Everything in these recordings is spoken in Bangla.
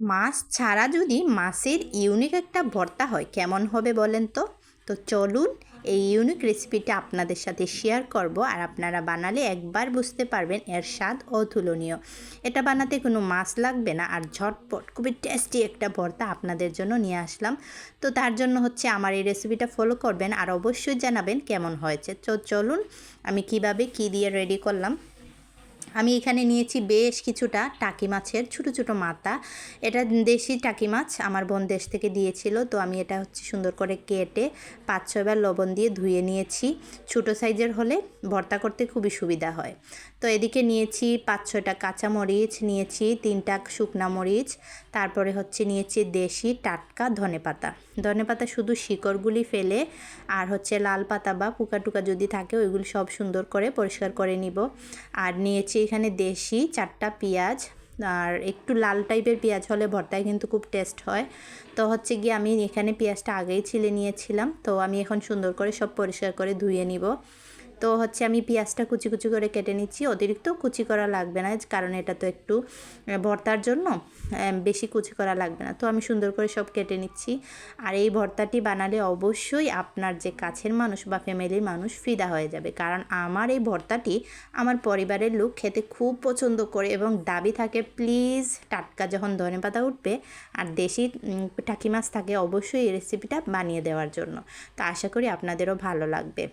মাছ ছাড়া যদি মাছের ইউনিক একটা ভর্তা হয়, কেমন হবে বলেন তো? তো চলুন এই ইউনিক রেসিপিটা আপনাদের সাথে শেয়ার করব আর আপনারা বানালে একবার বুঝতে পারবেন এর স্বাদ অতুলনীয়। এটা বানাতে কোনো মাছ লাগবে না আর ঝটপট খুবই টেস্টি একটা ভর্তা আপনাদের জন্য নিয়ে আসলাম। তো তার জন্য হচ্ছে আমার এই রেসিপিটা ফলো করবেন আর অবশ্যই জানাবেন কেমন হয়েছে। তো চলুন আমি কীভাবে কি দিয়ে রেডি করলাম। আমি এখানে নিয়েছি বেশ কিছুটা টাকি মাছের, ছোটো ছোটো মাথা। এটা দেশি টাকি মাছ, আমার বোন দেশ থেকে দিয়েছিল। তো আমি এটা হচ্ছে সুন্দর করে কেটে পাঁচ ছয়বার লবণ দিয়ে ধুয়ে নিয়েছি। ছোটো সাইজের হলে ভর্তা করতে খুবই সুবিধা হয়। তো এদিকে নিয়েছি পাঁচ, ছয়টা কাঁচা মরিচ, নিয়েছি তিনটা শুকনা মরিচ। তারপরে হচ্ছে নিয়েছি দেশি টাটকা ধনে পাতা। ধনে পাতা শুধু শিকড়গুলি ফেলে আর হচ্ছে লাল পাতা বা পোকা টুকা যদি থাকে, ওইগুলি সব সুন্দর করে পরিষ্কার করে নিব। আর নিয়েছি এখানে দেশি, চারটা পেঁয়াজ আর একটু লাল টাইপের পেঁয়াজ হলে ভর্তায় কিন্তু খুব টেস্ট হয়। তো হচ্ছে গিয়ে আমি এখানে পেঁয়াজটা আগেই ছিলে নিয়েছিলাম। তো আমি এখন সুন্দর করে সব পরিষ্কার করে ধুয়ে নিব। তো হচ্ছে আমি পেঁয়াজটা কুচি কুচি করে কেটে নিচ্ছি। অতিরিক্ত কুচি করা লাগবে না, কারণ এটা তো একটু ভর্তার জন্য বেশি কুচি করা লাগবে না। তো আমি সুন্দর করে সব কেটে নিচ্ছি। আর এই ভর্তাটি বানালে অবশ্যই আপনার যে কাছের মানুষ বা ফ্যামিলির মানুষ ফিদা হয়ে যাবে। কারণ আমার এই ভর্তাটি আমার পরিবারের লোক খেতে খুব পছন্দ করে এবং দাবি থাকে, প্লিজ, টাটকা যখন ধনে পাতা উঠবে আর দেশি টাকি মাছ থাকে, অবশ্যই এই রেসিপিটা বানিয়ে দেওয়ার জন্য। তো আশা করি আপনাদেরও ভালো লাগবে।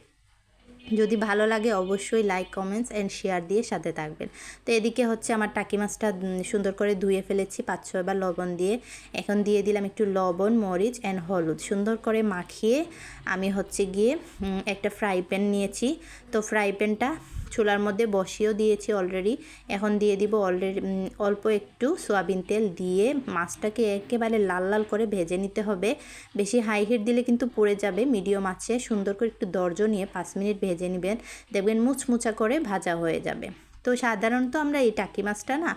যদি ভালো লাগে অবশ্যই লাইক কমেন্টস অ্যান্ড শেয়ার দিয়ে সাথে থাকবেন। তো এদিকে হচ্ছে আমার টাকি মাছটা সুন্দর করে ধুয়ে ফেলেছি পাঁচ ছয়বার লবণ দিয়ে। এখন দিয়ে দিলাম একটু লবণ, মরিচ অ্যান্ড হলুদ। সুন্দর করে মাখিয়ে আমি হচ্ছে গিয়ে একটা ফ্রাই প্যান নিয়েছি। তো ফ্রাই প্যানটা চুলার মধ্যে বসিয়েও দিয়েছি অলরেডি এখন দিয়ে দিব অলরেডি অল্প একটু সোয়াবিন তেল দিয়ে মাছটাকে একেবারে লাল লাল করে ভেজে নিতে হবে। বেশি হাই হিট দিলে কিন্তু পড়ে যাবে মিডিয়াম আছে। সুন্দর করে একটু দরজ নিয়ে পাঁচ মিনিট ভেজে নেবেন। দেখবেন মুচমুচা করে ভাজা হয়ে যাবে। তো সাধারণত আমরা এই টাকি মাছটা না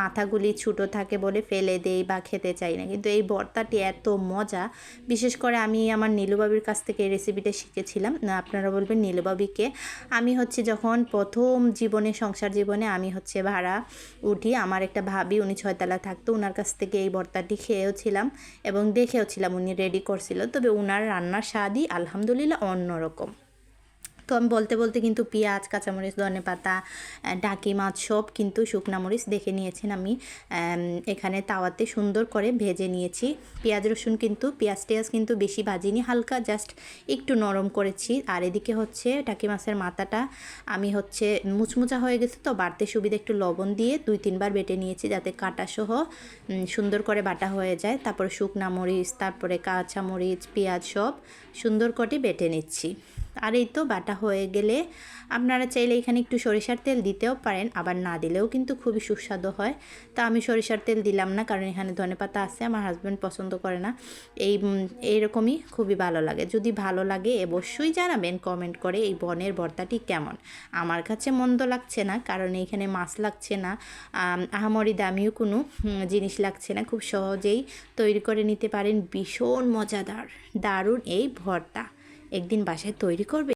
মাথাগুলি ছোটো থাকে বলে ফেলে দেই বা খেতে চাই না। কিন্তু এই ভর্তাটি এত মজা, বিশেষ করে আমি আমার নীলুবাবির কাছ থেকে এই রেসিপিটা শিখেছিলাম। আপনারা বলবেন নীলুবাবিকে। আমি হচ্ছে যখন প্রথম জীবনে, সংসার জীবনে আমি হচ্ছে ভাড়া উঠি, আমার একটা ভাবি, উনি ছয়তলা থাকতো ওনার কাছ থেকে এই ভর্তাটি খেয়েওছিলাম এবং দেখেওছিলাম উনি রেডি করছিল। তবে ওনার রান্নার স্বাদই আলহামদুলিল্লাহ অন্যরকম। তো আমি বলতে বলতে কিন্তু পেঁয়াজ, কাঁচামরিচ, ধনে পাতা ডাকি মাছ সব কিন্তু শুকনা মরিচ দেখে নিয়েছেন আমি। এখানে তাওয়াতে সুন্দর করে ভেজে নিয়েছি। পেঁয়াজ, রসুন কিন্তু, পেঁয়াজ টেয়াজ কিন্তু বেশি ভাজিনি, হালকা জাস্ট একটু নরম করেছি। আর এদিকে হচ্ছে টাকি মাছের মাথাটা আমি হচ্ছে মুচমুচা হয়ে গেছে তো, বাড়তে সুবিধা একটু লবণ দিয়ে দুই তিনবার বেটে নিয়েছি যাতে কাটাসহ সুন্দর করে বাটা হয়ে যায়। তারপর শুকনা মরিচ, তারপরে কাঁচা মরিচ পেঁয়াজ সব সুন্দর করে বেটে নিচ্ছি। আর এই তো বাটা হয়ে গেলে আপনারা চাইলে এখানে একটু সরিষার তেল দিতেও পারেন, আবার না দিলেও কিন্তু খুবই সুস্বাদু হয়। তা আমি সরিষার তেল দিলাম না, কারণ এখানে ধনে পাতা আছে, আমার হাজব্যান্ড পছন্দ করে না। এই এইরকমই খুবই ভালো লাগে। যদি ভালো লাগে অবশ্যই জানাবেন কমেন্ট করে এই বনের ভর্তাটি কেমন। আমার কাছে মন্দ লাগছে না, কারণ এইখানে মাছ লাগছে না আহামরি দামিও কোনো জিনিস লাগছে না। খুব সহজেই তৈরি করে নিতে পারেন, ভীষণ মজাদার, দারুণ এই ভর্তা। একদিন বাসায় তৈরি করবে?